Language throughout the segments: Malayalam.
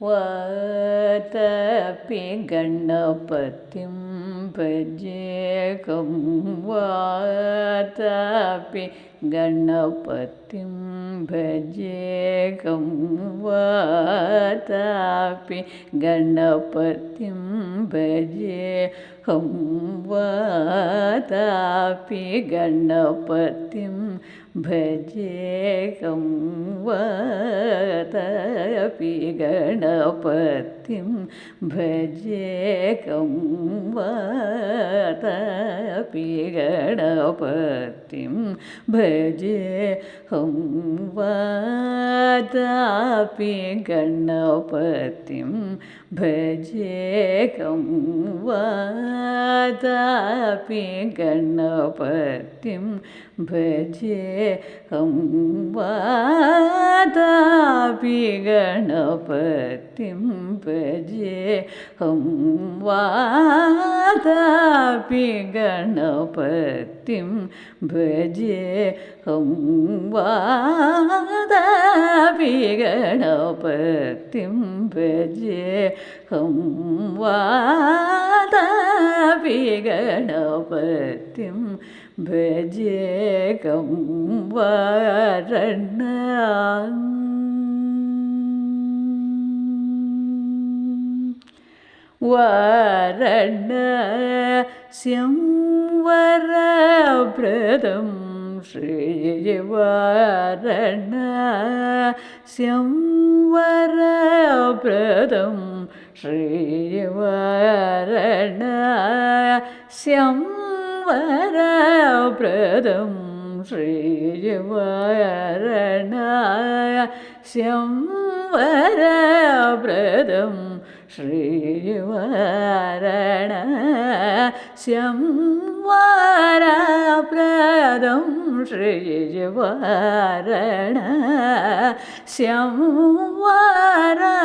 വാതപ്പി ഗണപതിം ഭജേകം വാതപ്പി गणपतिं भजेकं वातापि गणपतिं भजेऽहं वातापि गणपतिं भजेकं वातापि गणपतिं भजेकं वातापि गणपतिं ജയം വാദാപി ഗണപതിം ഭജേകം വാദാപി ഗണപതിം ഭജേകം വാദാപി ഗണപതി പ്രകടിംപജേ ഹം വാദാപി ഗണപതിം ഭജേ ഹം വാദാപി ഗണപതിം ഭജേ ഹം വാദാപി ഗണപതിം ഭജേ കം വരണ വാരണസ്യം വരഭൃതം ശ്രീവാരണസ്യം വരഭൃതം ശ്രീവാരണസ്യം വരഭൃതം ശ്രീവാരണസ്യം വരഭൃതം ശ്രീവരണ ശംവരപ്രദം ശ്രീവരണ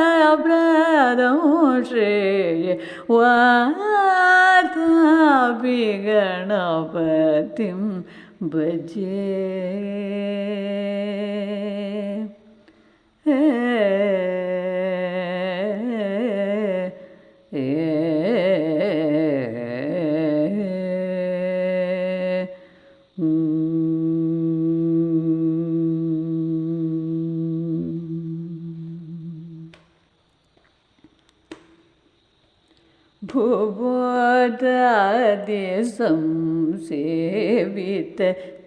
ശംവരപ്രദം ശ്രീ വാർത്താപി ഗണപതിം ഭജേ സുബോധാദ്യ സംസേവിത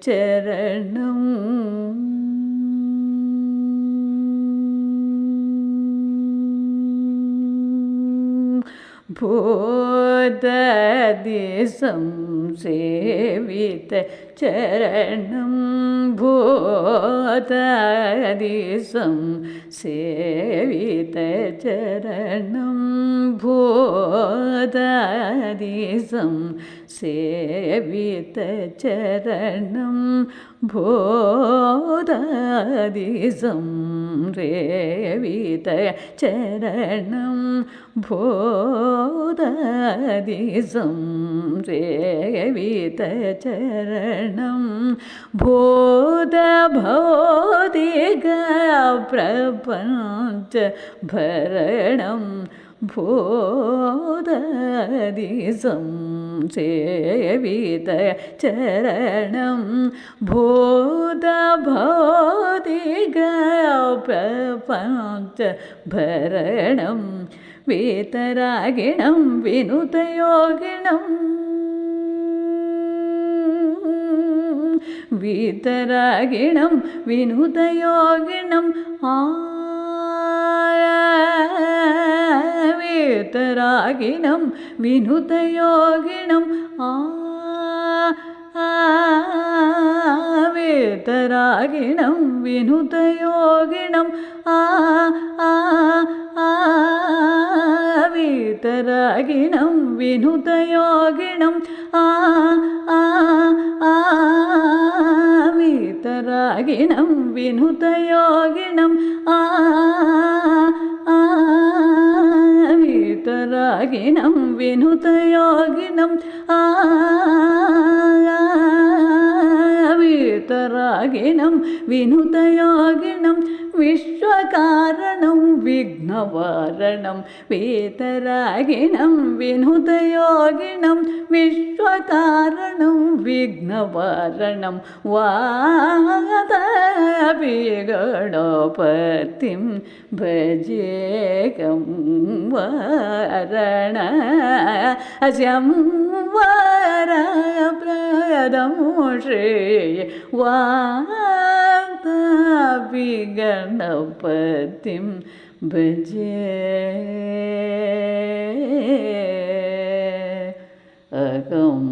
ചരണം भूतदिशं सेवित चरणं भूतदिशं सेवित चरणं भूतदिशं सेवितचरणं भोदादिसं रेवितचरणं भोदादिसं रेवितचरणं भोदभोदिगप्रपञ्च भरणं ഭൂതദിസം സേവിത ചരണം. ഭൂതഭോതിക ഭരണം. വേതരാഗിണം വിനുതയോഗിണം. വീതരാഗിണം വിനുതയോഗിണം. ആ വിനുതരാഗിണം വിനുതയോഗിണം. ആ വേതരാഗിണം വിനുതയോഗിണം. ആ ആ വേതരാഗിണം വിനുതയോഗിണം. ആ ആ വേതരാഗിണം വിനുതയോഗിണം. ആ വിനയാകിനം വിനുതയാകിനം ആ വീതരാകിനം വിനുതയാകിനം വിശ്വകാരണം വിഘ്നവാരണം വേദരാഗിണം വിനുതയോഗിണം വിശ്വകാരണം വിഘ്നവാരണം വാദവിഗണോപത്തിം ഭജേകം വാരണ അശം വരപ്രദം विगणपतिं भजे अगम्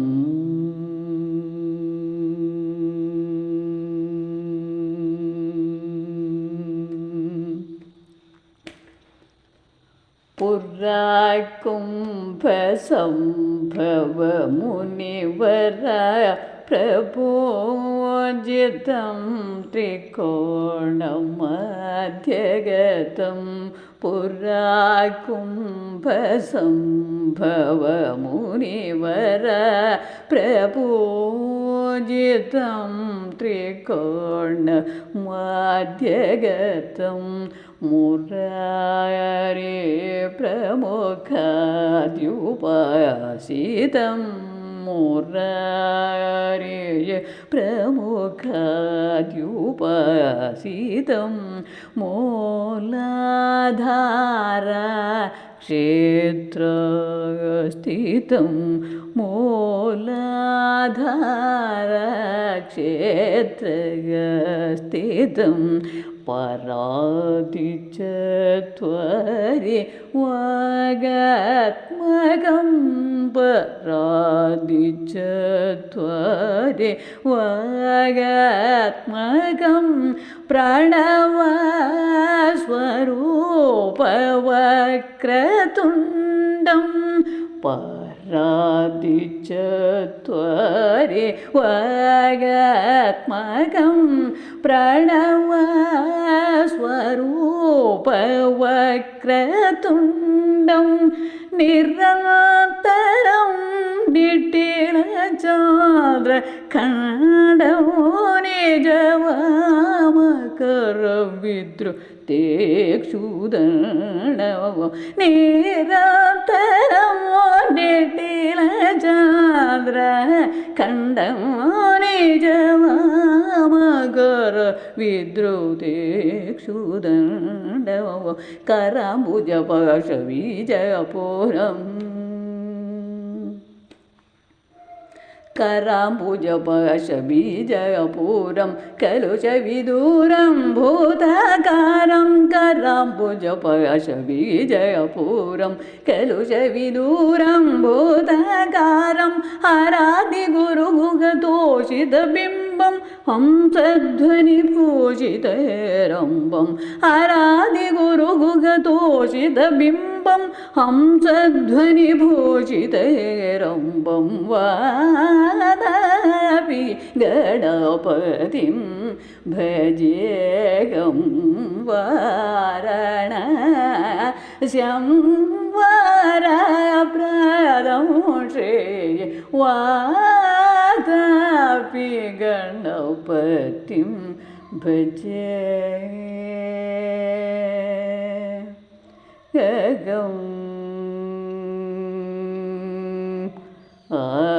पुराकुम्भसम्भवमुनिवरा प्रभो മുനിവര ത്രികോണം ത്രികോണമധ്യഗതം പുരാകുംഭസംഭവമുനിവര പ്രപൂജിതം ത്രികോണ മധ്യഗതം മുരാരേ പ്രമുഖാദ്യുപാസിതം മുരാരേ പ്രമുഖാദ്യുപാസിതം മൂലധാര ക്ഷേത്രസ്ഥിതം മൂലധാര ക്ഷേത്രസ്ഥിതം പരാതിച്ചത്വരി വാഗാത്മകം പരാതിച്ചത്വരി വാഗാത്മകം പ്രണവസ്വരൂപവക്രതുണ്ടം പരാതിച്ചത്വരി വാഗാത്മകം പ്രണവസ്വരൂപവക്രതുണ്ടം നിരന്തരം ഡിട്ടിള ചാദ്ര കണ്ടമോ നിജവാമകരവിദ്രു തേക്ഷുദണവ. നിരന്തരമോ ഡിട്ടിള ചാദ്ര കണ്ടമോ നിജവാമകര വിദ്രുതേക്ഷുദണ്ഡവ കരാംബുജ പശ വിജയപുരം करं कलुषविदूरं भूतकारं करं कलुषविदूरं भूतकारं हरादिगुरुगुगतोषितबिम्ब भूतकारम् आरादिगुरुगुगतोषितबिम्बं हंसध्वनिभूषितरम्बम् आरादिगुरुगुगतोषितबिम्बं हंसध्वनिभूषितरम्बं वादापि गणपतिं भजेगं वारण शं वाराप्रदं श्रेय कदापि गणपतिं भजे गगम् आ